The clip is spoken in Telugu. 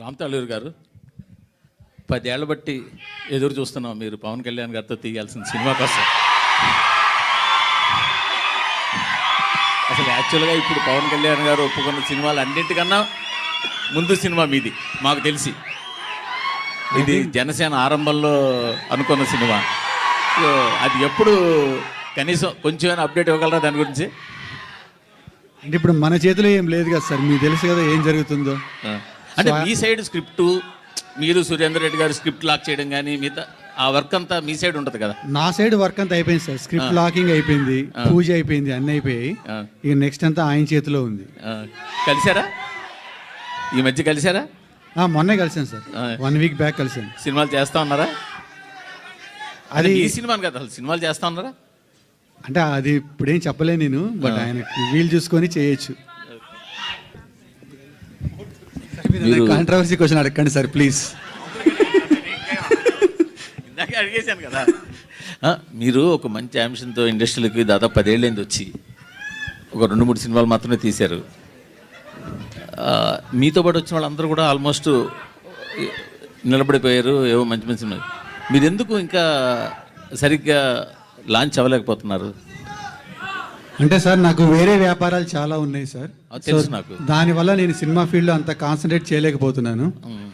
రామ్ తాళూరు గారు పదేళ్ళ బట్టి ఎదురు చూస్తున్నాం మీరు. పవన్ కళ్యాణ్ గారితో తీయాల్సిన సినిమా కోసం. అసలు యాక్చువల్గా ఇప్పుడు పవన్ కళ్యాణ్ గారు ఒప్పుకున్న సినిమాలు అన్నింటికన్నా ముందు సినిమా మీది మాకు తెలిసి. ఇది జనసేన ఆరంభంలో అనుకున్న సినిమా. సో అది ఎప్పుడు కనీసం కొంచెం అప్డేట్ ఇవ్వగలరా దాని గురించి? అంటే ఇప్పుడు మన చేతిలో ఏం లేదు కదా సార్ మీకు తెలుసు కదా ఏం జరుగుతుందో. అంటే మీ సైడ్ స్క్రిప్ట్ మీరు సురేందర్ రెడ్డి గారు స్క్రిప్ట్ లాక్ చేయడం కానీ మిగతా ఆ వర్క్ అంతా మీ సైడ్ ఉంటుంది కదా? నా సైడ్ వర్క్ అంతా అయిపోయింది సార్. స్క్రిప్ట్ లాకింగ్ అయిపోయింది పూజ అయిపోయింది అన్నీ అయిపోయాయి. ఇక నెక్స్ట్ అంతా ఆయన చేతిలో ఉంది. ఆ, కలిసారా? ఈ మధ్య కలిసారా? ఆ, మొన్నే కలిసాను సార్. వన్ వీక్ బ్యాక్ కలిసాను. సినిమాలు చేస్తా ఉన్నారా? అది అది ఈ సినిమాని కదా అసలు సినిమాలు చేస్తా ఉన్నారా? అంటే అది ఇప్పుడేం చెప్పలేను నేను బట్ ఆయన వీలు చూసుకొని చేయొచ్చు మీరు- కాంట్రవర్సీ క్వశ్చన్ అడగండి సార్ ప్లీజ్ ఇందాక అడిగేశాను కదా. ఆ, మీరు ఒక మంచి అంశంతో ఇండస్ట్రీలోకి దాదాపు పదేళ్ళైంది వచ్చి. ఒక రెండు మూడు సినిమాలు మాత్రమే తీశారు. ఆ, మీతో పాటు వచ్చిన వాళ్ళందరూ కూడా ఆల్మోస్ట్ నిలబడిపోయారు ఏవో మంచి మంచి సినిమాలు. మీరు ఎందుకు ఇంకా సరిగ్గా లాంచ్ అవ్వలేకపోతున్నారు? అంటే సార్ నాకు వేరే వ్యాపారాలు చాలా ఉన్నాయి సార్. నాకు. దానివల్ల నేను సినిమా ఫీల్డ్లో అంత కాన్సన్ట్రేట్ చేయలేకపోతున్నాను.